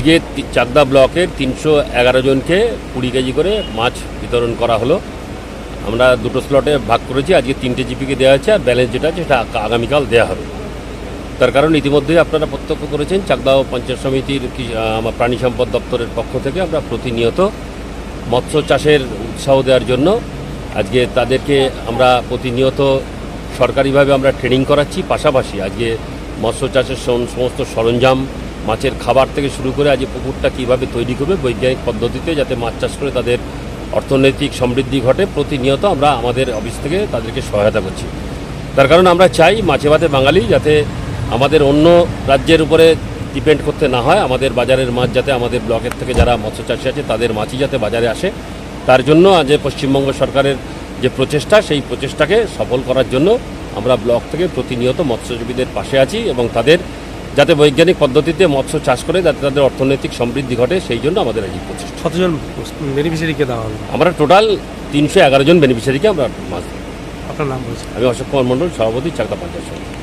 আজকে চাকদা ব্লকের তিনশো এগারো জনকে কুড়ি কেজি করে মাছ বিতরণ করা হলো। আমরা দুটো স্লটে ভাগ করেছি, আজকে তিনটে জিপিকে দেওয়া হচ্ছে আর ব্যালেন্স যেটা আছে সেটা আগামীকাল দেওয়া হবে। তার কারণ ইতিমধ্যেই আপনারা প্রত্যক্ষ করেছেন, চাকদা পঞ্চায়েত সমিতির আমার প্রাণী সম্পদ দপ্তরের পক্ষ থেকে আমরা প্রতিনিয়ত মৎস্য চাষের উৎসাহ দেওয়ার জন্য আজকে তাদেরকে আমরা প্রতিনিয়ত সরকারিভাবে আমরা ট্রেনিং করাচ্ছি। পাশাপাশি আজকে মৎস্য চাষের সমস্ত সরঞ্জাম মাছের খাবার থেকে শুরু করে আজ পুকুরটা কীভাবে তৈরি করবে বৈজ্ঞানিক পদ্ধতিতে যাতে মাছ চাষ করে তাদের অর্থনৈতিক সমৃদ্ধি ঘটে, প্রতিনিয়ত আমরা আমাদের অফিস থেকে তাদেরকে সহায়তা করছি। তার কারণ আমরা চাই মাছে ভাতে বাঙালি যাতে আমাদের অন্য রাজ্যের উপরে ডিপেন্ড করতে না হয়, আমাদের বাজারের মাছ যাতে আমাদের ব্লকের থেকে যারা মৎস্য চাষি আছে তাদের মাছই যাতে বাজারে আসে। তার জন্য আজ পশ্চিমবঙ্গ সরকারের যে প্রচেষ্টা, সেই প্রচেষ্টাকে সফল করার জন্য আমরা ব্লক থেকে প্রতিনিয়ত মৎস্যজীবীদের পাশে আছি এবং তাদের যাতে বৈজ্ঞানিক পদ্ধতিতে মৎস্য চাষ করে যাতে তাদের অর্থনৈতিক সমৃদ্ধি ঘটে সেই জন্য আমাদের এই প্রচেষ্টা কতজন বেনিফিশিয়ারিকে দেওয়া হবে আমরা টোটাল তিনশো এগারো জন বেনিফিশিয়ারিকে আমরা মাছ। আপনার নাম বলছি আমি অশোক কুমার মণ্ডল সভাপতি চাকদা পঞ্চায়েত।